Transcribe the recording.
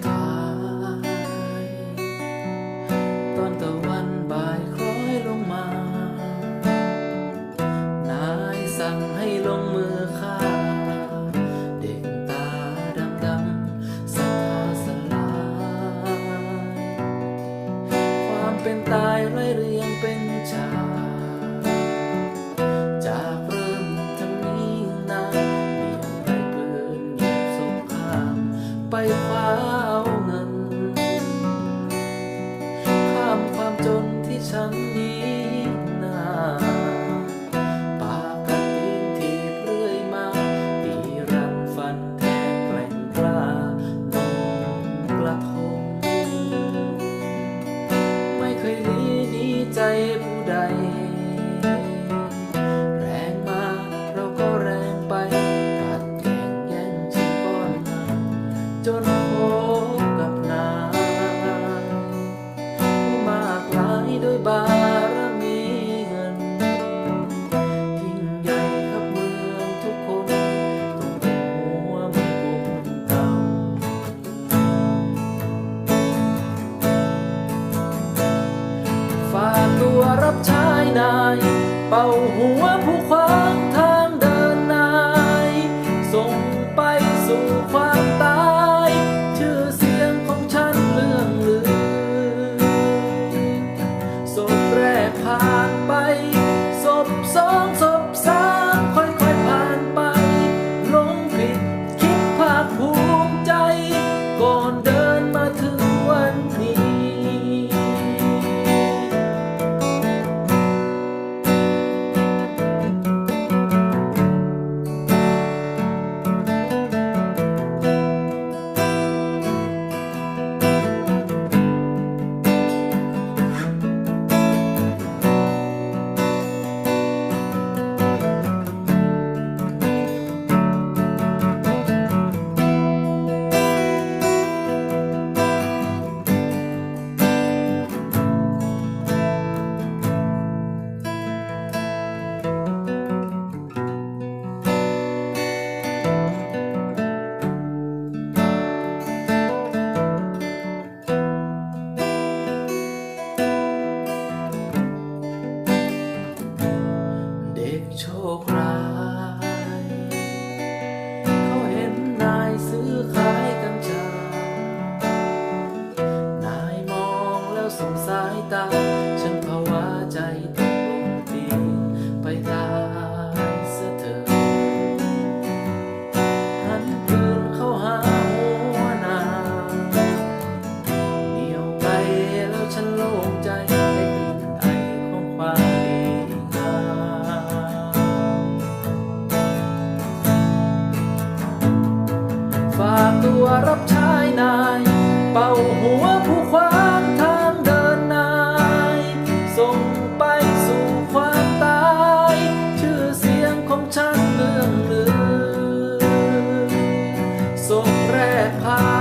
他。pas. โชคร้ายเขาเห็นนายซื้อขายกัญชานายมองแล้วสงสายตา หัวผู้ควางทางเดินนาย ส่งไปสู่ความตาย ชื่อเสียงของฉันเลื่องลือส่งแรกพา